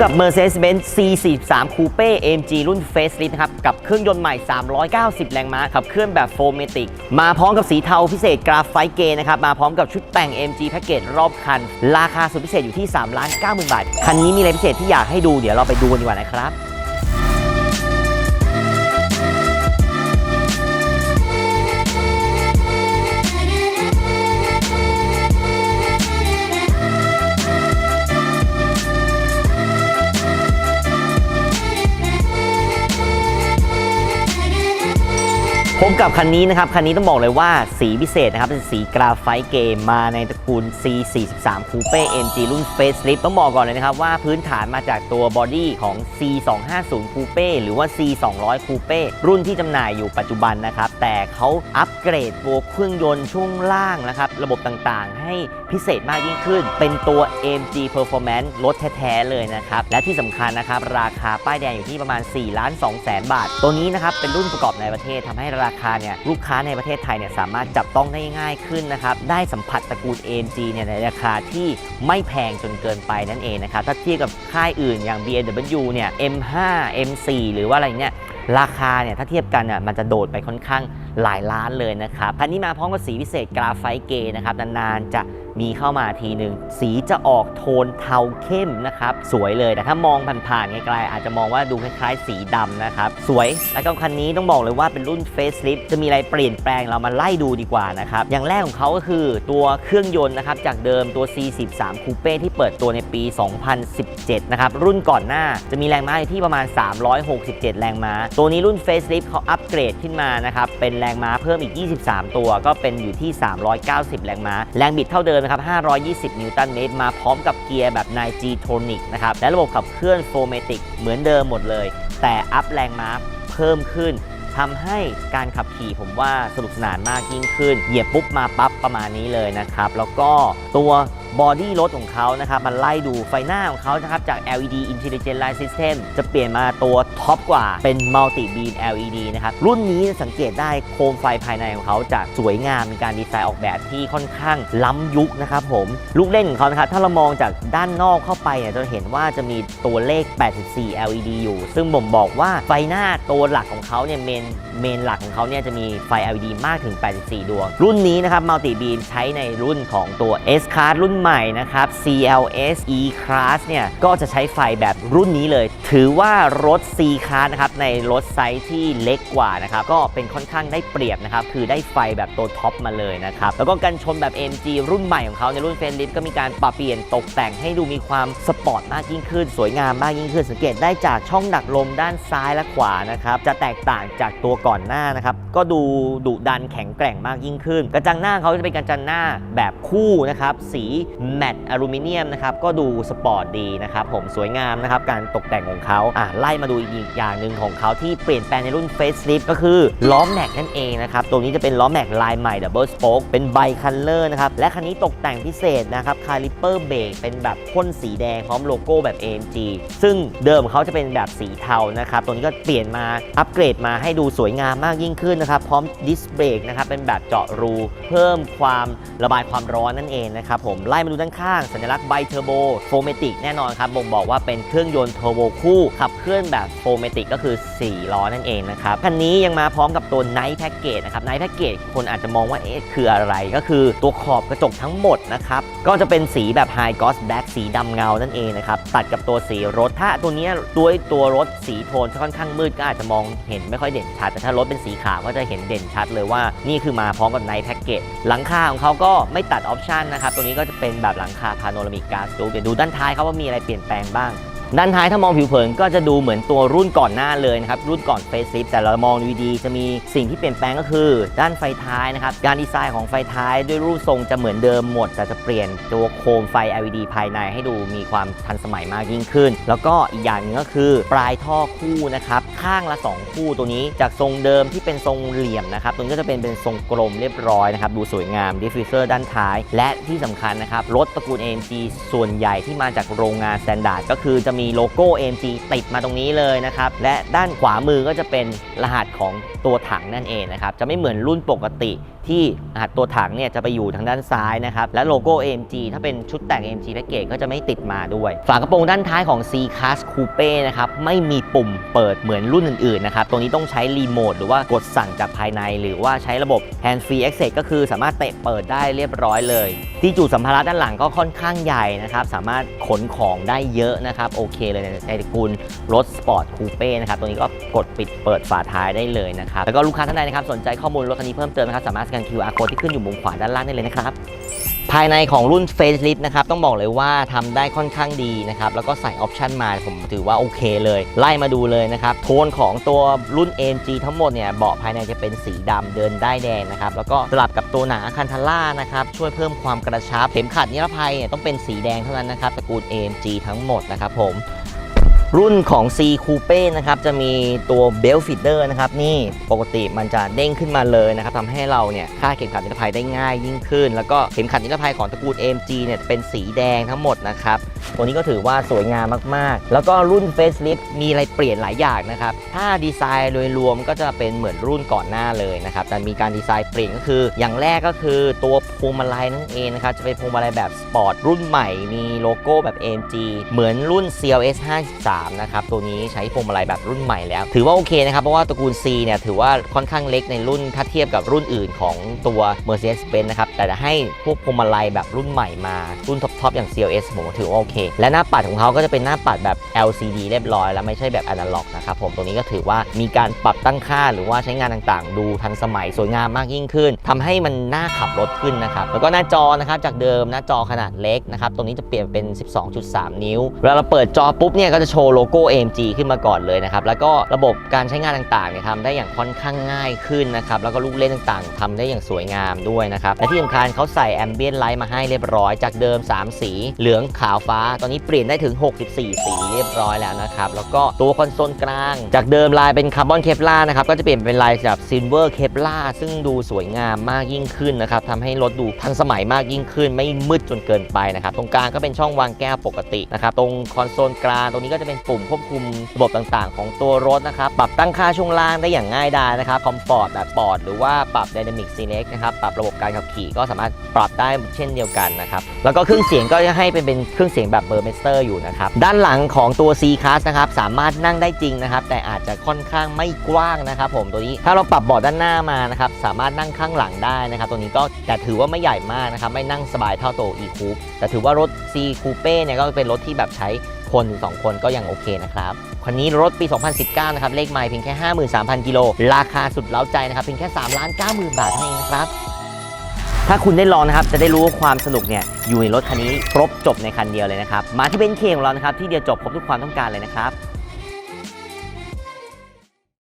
กับ Mercedes-Benz C43 Coupe AMG รุ่น Facelift นะครับ กับเครื่องยนต์ใหม่ 390 แรงม้า ขับเคลื่อนแบบโฟมเมติก มาพร้อมกับสีเทาพิเศษกราฟไฟเกนะครับ มาพร้อมกับชุดแต่ง AMG แพ็กเกจรอบคัน ราคาสุดพิเศษอยู่ที่3ล้าน90,000 บาท คันนี้มีอะไรพิเศษที่อยากให้ดู เดี๋ยวเราไปดูกันดีกว่านะครับ พบกับคันนี้นะครับ คันนี้ต้องบอกเลยว่าสีพิเศษนะครับ เป็นสีกราไฟต์เกมมาในตระกูล C43 Coupe MG รุ่น Facelift ต้องบอกก่อนเลยนะครับ ว่าพื้นฐานมาจากตัวบอดี้ของ C250 Coupe หรือว่า C200 Coupe รุ่นที่จำหน่ายอยู่ปัจจุบันนะครับ แต่เขาอัปเกรดตัวเครื่องยนต์ช่วงล่างนะครับ ระบบต่างๆ ให้พิเศษมากยิ่งขึ้น เป็นตัว AMG Performance รถแท้ๆเลยนะครับ และที่สำคัญนะครับ ราคาป้ายแดงอยู่ที่ประมาณ4ล้าน2แสนบาท ตัวนี้นะครับเป็นรุ่นประกอบในประเทศทำให้ราคาเนี่ยลูกค้าในประเทศไทยเนี่ยสามารถจับต้องได้ง่ายขึ้นนะครับได้สัมผัสตระกูล AMG เนี่ยในราคาที่ไม่แพงจนเกินไปนั่นเองนะครับถ้าเทียบกับค่ายอื่นอย่าง BMW เนี่ย M5 M4 หรือว่าอะไรเนี่ยราคาเนี่ยถ้าเทียบกันเนี่ยมันจะโดดไปค่อนข้าง หลายล้านเลยนะครับคันนี้มาพร้อมกับสีพิเศษกราไฟเกย์นะครับนานๆจะมีเข้ามาทีหนึ่งสีจะออกโทนเทาเข้มนะครับสวยเลยแต่ถ้ามองผ่านๆไกลๆอาจจะมองว่าดูคล้ายๆ สีดำนะครับสวยแล้วก็คันนี้ต้องบอกเลยว่าเป็นรุ่น Facelift จะมีอะไรเปลี่ยนแปลงเรามาไล่ดูดีกว่านะครับอย่างแรกของเขาก็คือตัวเครื่องยนต์นะครับจากเดิมตัว C13 Coupe ที่เปิดตัวในปี 2017 นะครับรุ่นก่อนหน้าจะมีแรงม้าอยู่ที่ประมาณ 367 แรงม้า ตัวนี้รุ่น Facelift เขาอัปเกรดขึ้นมานะครับเป็นแรงม้าเพิ่มอีก 23 ตัว ก็เป็นอยู่ที่ 390 แรงม้า แรงบิดเท่าเดิมนะครับ 520 นิวตันเมตร มาพร้อมกับเกียร์แบบ 9G Tronic นะครับ และระบบขับเคลื่อน 4matic เหมือนเดิมหมดเลย แต่อัพแรงม้าเพิ่มขึ้นทำให้การขับขี่ผมว่าสนุกสนานมากยิ่งขึ้น เหยียบปุ๊บมาปั๊บประมาณนี้เลยนะครับ แล้วก็ตัว บอดี้รถของเขานะครับมันไล่ดูไฟหน้าของเขานะครับจาก LED Intelligent Light System จะเปลี่ยนมาตัวท็อปกว่าเป็น Multi Beam LED นะครับรุ่นนี้สังเกตได้โคมไฟภายในของเขาจะสวยงามมีการดีไซน์ออกแบบที่ค่อนข้างล้ำยุคนะครับผมลูกเล่นของเขานะครับถ้าเรามองจากด้านนอกเข้าไปเนี่ยจะเห็นว่าจะมีตัวเลข 84 LED อยู่ ซึ่งบ่งบอกว่าไฟหน้าตัวหลักของเขาเนี่ยเมนเมนหลักของเขาเนี่ยจะมีไฟ LED มากถึง 84 ดวง รุ่นนี้นะครับ Multi Beam ใช้ในรุ่นของตัว S Class รุ่นใหม่นะครับ CLS E Class เนี่ยก็จะใช้ไฟแบบรุ่นนี้เลย ถือว่ารถ C Class นะครับในรถไซส์ที่เล็กกว่านะครับก็เป็นค่อนข้างได้เปรียบนะครับคือได้ไฟแบบตัวท็อปมาเลยนะครับแล้วก็กันชนแบบ MG รุ่นใหม่ของเขาในรุ่นเฟนลิฟก็มีการปรับเปลี่ยนตกแต่งให้ดูมีความสปอร์ตมากยิ่งขึ้น สวยงามมากยิ่งขึ้น สังเกตได้จากช่องดักลมด้านซ้ายและขวานะครับจะแตกต่างจากตัวก่อนหน้านะครับก็ดูดุดันแข็งแกร่งมากยิ่งขึ้น กระจังหน้าเขาจะเป็นกระจังหน้าแบบคู่นะครับสีแมตต์อลูมิเนียมนะครับก็ดูสปอร์ตดีนะครับผมสวยงามนะครับการตกแต่งของเขาอะไล่มาดูอีกอย่างหนึ่งของเขาที่เปลี่ยนแปลงในรุ่น Facelift ก็คือล้อแม็กนั่นเองนะครับตัวนี้จะเป็นล้อแม็กลายใหม่ Double Spoke เป็นไบคัลเลอร์นะครับและคันนี้ตกแต่งพิเศษนะครับคาลิเปอร์เบรกเป็นแบบพ่นสีแดงพร้อมโลโก้แบบ AMG ซึ่งเดิมเขาจะเป็นแบบสีเทานะครับตัวนี้ก็เปลี่ยนมาอัปเกรดมาให้ดูสวยงามมากยิ่งขึ้นนะครับพร้อมดิสเบรกนะครับเป็นแบบเจาะรู เพิ่มความระบายความร้อนนั่นเองนะครับผมไล่มาดูด้านข้าง สัญลักษณ์ไบเทอร์โบโฟเมติกแน่นอนครับบ่งบอกว่าเป็นเครื่องยนต์เทอร์โบคู่ ขับเคลื่อนแบบโฟเมติกก็คือ 4 ล้อนั่นเองนะครับ คันนี้ยังมาพร้อมกับตัวไนท์แพ็กเกจนะครับไนท์แพ็กเกจคนอาจจะมองว่าเอ๊ะคืออะไรก็คือตัวขอบกระจกทั้งหมดนะครับก็จะเป็นสีแบบไฮกอสแบ็กสีดำเงานั่นเองนะครับตัดกับตัวสีรถ ถ้าตัวนี้ด้วยตัวรถสีโทนค่อนข้างมืดก็อาจจะมองเห็นไม่ค่อยเด่นชัด แต่ถ้ารถเป็นสีขาวก็จะเห็นเด่นชัดเลยว่านี่คือมาพร้อมกับไนท์แพ็กเกจหลังคาของเขาก็ไม่ตัดออปชันนะครับตัวนี้ก็จะเป็นแบบหลังคาพาโนรามิกกาสตูเดี๋ยวดูด้านท้ายครับว่ามีอะไรเปลี่ยนแปลงบ้าง ด้านท้ายถ้ามองผิวเผินก็จะดูเหมือนตัวรุ่นก่อนหน้าเลยนะครับ รุ่นก่อน Facelift แต่เรามองดีๆจะมีสิ่งที่เปลี่ยนแปลงก็คือ ด้านไฟท้ายนะครับ การดีไซน์ของไฟท้ายด้วยรูปทรงจะเหมือนเดิมหมด แต่จะเปลี่ยนตัวโคมไฟ LED ภายในให้ดูมีความทันสมัยมากยิ่งขึ้น แล้วก็อีกอย่างนึงก็คือ ปลายท่อคู่นะครับ ข้างละ 2 คู่ตัวนี้จากทรงเดิมที่เป็นทรงเหลี่ยมนะครับตัวนี้ก็จะเป็นเป็นทรงกลมเรียบร้อยนะครับดูสวยงามดิฟฟิวเซอร์ด้านท้าย และที่สำคัญนะครับรถตระกูล AMG ส่วนใหญ่ที่มาจากโรงงานสแตนดาร์ดก็คือจะมีมีโลโก้ AMG ติดมาตรงนี้เลยนะครับ และด้านขวามือก็จะเป็นรหัสของตัวถังนั่นเองนะครับ จะไม่เหมือนรุ่นปกติที่รหัสตัวถังเนี่ยจะไปอยู่ทางด้านซ้ายนะครับ และโลโก้ AMG ถ้าเป็นชุดแต่ง AMG แพ็กเกจก็จะไม่ติดมาด้วย ฝากระโปรงด้านท้ายของ C Class Coupe นะครับ ไม่มีปุ่มเปิดเหมือนรุ่นอื่นๆนะครับตรงนี้ต้องใช้รีโมทหรือว่ากดสั่งจากภายใน หรือว่าใช้ระบบ Hand Free Access ก็คือสามารถเตะเปิดได้เรียบร้อยเลย ที่จุสัมภาระด้านหลังก็ค่อนข้างใหญ่นะครับ สามารถขนของได้เยอะนะครับโอเคเลยในในตระกูลรถสปอร์ตคูเป้นะครับตรงนี้ก็กดปิดเปิดฝาท้ายได้เลยนะครับแล้วก็ลูกค้าท่านใดนะครับสนใจข้อมูลรถคันนี้เพิ่มเติมนะครับสามารถสแกน QR code ที่ขึ้นอยู่มุมขวาด้านล่างได้เลยนะครับ ภายในของรุ่น Facelift นะครับ ต้องบอกเลยว่าทำได้ค่อนข้างดีนะครับ แล้วก็ใส่ออปชันมาผมถือว่าโอเคเลย ไล่มาดูเลยนะครับ โทนของตัวรุ่น AMG ทั้งหมดเนี่ยเบาะภายในจะเป็นสีดำเดินได้แดงนะครับ แล้วก็สลับกับตัวหนาคันทาร่านะครับ ช่วยเพิ่มความกระชับ เข็มขัดนิรภัยเนี่ยต้องเป็นสีแดงเท่านั้นนะครับตระกูล AMG ทั้งหมดนะครับผม รุ่นของ C Coupe นะครับจะมีตัว Belt Feeder นะครับนี่ปกติมันจะเด้งขึ้นมาเลยนะครับทำให้เราเนี่ยคาดเข็มขัดนิรภัยได้ง่ายยิ่งขึ้น แล้วก็เข็มขัดนิรภัยของตระกูล AMG เนี่ยเป็นสีแดงทั้งหมดนะครับตัวนี้ก็ถือว่าสวยงามมากๆ แล้วก็รุ่น Facelift มีอะไรเปลี่ยนหลายอย่างนะครับถ้าดีไซน์โดยรวมก็จะเป็นเหมือนรุ่นก่อนหน้าเลยนะครับแต่มีการดีไซน์เปลี่ยนก็คือ อย่างแรกก็คือตัวพวงมาลัยนั่นเองนะครับจะเป็นพวงมาลัยแบบสปอร์ตรุ่นใหม่มีโลโก้แบบ AMG เหมือนรุ่น CLS 53นะครับตัวนี้ใช้พวงมาลัยแบบรุ่นใหม่แล้ว ถือว่าโอเคนะครับเพราะว่าตระกูล C เนี่ยถือว่าค่อนข้างเล็กในรุ่นถ้าเทียบกับรุ่นอื่นของตัว Mercedes-Benz นะครับแต่จะให้พวกพวงมาลัยแบบรุ่นใหม่มารุ่นท็อปๆอย่าง CLS ผมก็ถือว่าโอเค และหน้าปัดของเขาก็จะเป็นหน้าปัดแบบ LCD เรียบร้อย แล้วไม่ใช่แบบอนาล็อกนะครับผมตรงนี้ก็ถือว่ามีการปรับตั้งค่าหรือว่าใช้งานต่างๆ ดูทันสมัยสวยงามมากยิ่งขึ้นทำให้มันน่าขับรถขึ้นนะครับแล้วก็หน้าจอนะครับจากเดิมหน้าจอขนาดเล็กนะครับตรงนี้จะเปลี่ยนเป็น 12.3 นิ้วเวลาเราเปิดจอปุ๊บเนี่ยก็จะโชว์โลโก้ AMG ขึ้นมาก่อนเลยนะครับ แล้วก็ระบบการใช้งานต่างๆเนี่ยทำได้อย่างค่อนข้างง่ายขึ้นนะครับ แล้วก็ลูกเล่นต่างๆทำได้อย่างสวยงามด้วยนะครับ และที่สำคัญเขาใส่แอมเบียนไลท์มาให้เรียบร้อย จากเดิม 3 สี เหลืองขาวฟ้า ตอนนี้เปลี่ยนได้ถึง 64 สีเรียบร้อยแล้วนะครับ แล้วก็ตัวคอนโซลกลาง จากเดิมลายเป็นคาร์บอนเคปลานะครับ ก็จะเปลี่ยนเป็นลายแบบซิลเวอร์เคปลาซึ่งดูสวยงามมากยิ่งขึ้นนะครับทำให้รถดูทันสมัยมากยิ่งขึ้น ไม่มืดจนเกินไปนะครับ ตรงกลางก็เป็นช่องวางแก้วปกตินะครับ ตรงคอนโซลกลางตรงนี้ก็จะเป็นปุ่มควบคุมระบบต่างๆ ของตัวรถนะครับ ปรับตั้งค่าช่วงล่างได้อย่างง่ายดายนะครับคอมฟอร์ตแบบปอร์ตหรือว่าปรับ Dynamic Select นะครับปรับระบบการขับขี่ก็สามารถปรับได้เช่นเดียวกันนะครับแล้วก็เครื่องเสียงก็จะให้เป็นเป็นเครื่องเสียงแบบเบอร์เมสเตอร์อยู่นะครับด้านหลังของตัว C Class นะครับสามารถนั่งได้จริงนะครับแต่อาจจะค่อนข้างไม่กว้างนะครับ ผมตัวนี้ถ้าเราปรับเบาะด้านหน้ามานะครับสามารถนั่งข้างหลังได้นะครับตัวนี้ก็แต่ถือว่าไม่ใหญ่มากนะครับไม่นั่งสบายเท่าตัว E Coupe แต่ถือว่ารถ C Coupe เนี่ยก็เป็นรถที่แบบใช้ คนถึงสองคนก็ยังโอเคนะครับคันนี้รถปี 2019 นะครับ เลขไมล์เพียงแค่ 53,000 กิโล ราคาสุดเล้าใจนะครับ เพียงแค่3ล้าน90,000 บาทเท่านั้นนะครับ ถ้าคุณได้ลองนะครับ จะได้รู้ว่าความสนุกเนี่ยอยู่ในรถคันนี้ครบจบในคันเดียวเลยนะครับ มาที่เบนซ์เคของเรานะครับที่เดียวจบครบทุกความต้องการเลยนะครับ